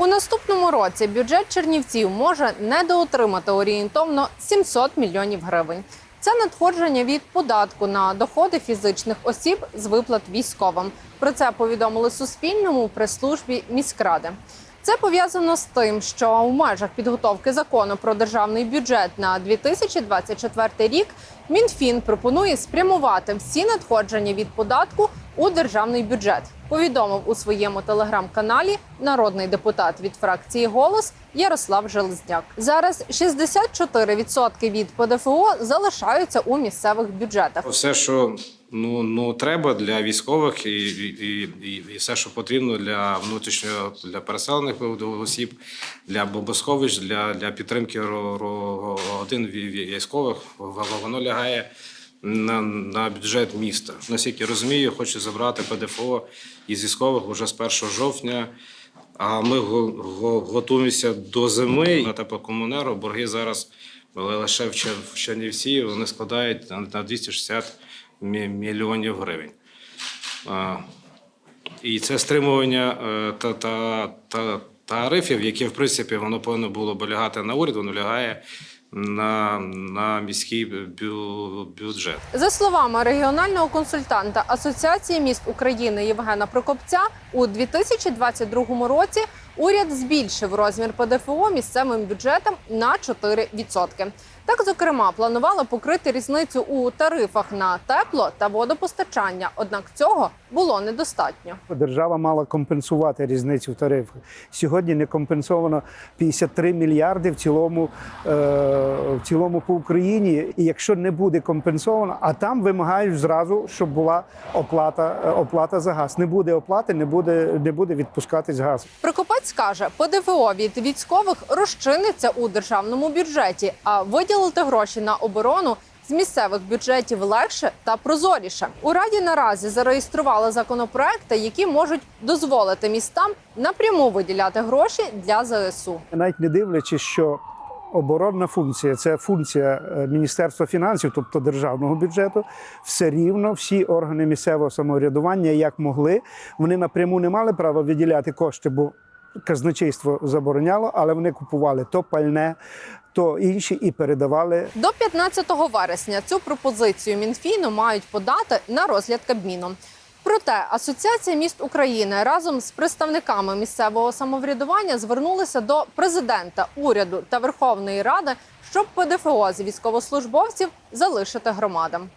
У наступному році бюджет Чернівців може недоотримати орієнтовно 700 мільйонів гривень. Це надходження від податку на доходи фізичних осіб з виплат військовим. Про це повідомили Суспільному прес-службі міськради. Це пов'язано з тим, що у межах підготовки закону про державний бюджет на 2024 рік Мінфін пропонує спрямувати всі надходження від податку у державний бюджет. Повідомив у своєму телеграм-каналі народний депутат від фракції Голос Ярослав Железняк. Зараз 64% від ПДФО залишаються у місцевих бюджетах. Все, що ну, ну треба для військових, і, і, і, і все, що потрібно для внутрішнього для переселених осіб, для бомбосховищ, для, для підтримки вій- військових, воно лягає на, на бюджет міста. Наскільки розумію, хочу забрати ПДФО із військових вже з 1 жовтня. А ми го- го- готуємося до зими. На теплокомунеру борги зараз лише в Чер- в Чернівці вони складають на- на 260 мільйонів гривень. І це стримування е, та, та, та, тарифів, які, в принципі, воно повинно було б лягати на уряд, воно лягає на, на міський бю, бюджет. За словами регіонального консультанта Асоціації міст України Євгена Прокопця, у 2022 році уряд збільшив розмір ПДФО місцевим бюджетам на 4%. Так, зокрема, планували покрити різницю у тарифах на тепло та водопостачання. Однак цього було недостатньо. Держава мала компенсувати різницю в тарифах. Сьогодні не компенсовано 53 мільярди в цілому, е, в цілому по Україні. І якщо не буде компенсовано, а там вимагають зразу, щоб була оплата, е, оплата за газ. Не буде оплати, не буде, не буде відпускатись газ. Прокопець каже, ПДФО від військових розчиниться у державному бюджеті, а виділити гроші на оборону з місцевих бюджетів легше та прозоріше. У раді наразі зареєстрували законопроекти, які можуть дозволити містам напряму виділяти гроші для ЗСУ. навіть не дивлячись, що оборонна функція це функція е, Міністерства фінансів, тобто державного бюджету, все рівно всі органи місцевого самоврядування, як могли, вони напряму не мали права виділяти кошти, бо казначейство забороняло, але вони купували то пальне, то інші і передавали До 15 вересня цю пропозицію Мінфіну мають подати на розгляд Кабміну. Проте Асоціація міст України разом з представниками місцевого самоврядування звернулися до президента, уряду та Верховної Ради, щоб ПДФО з військовослужбовців залишити громадам.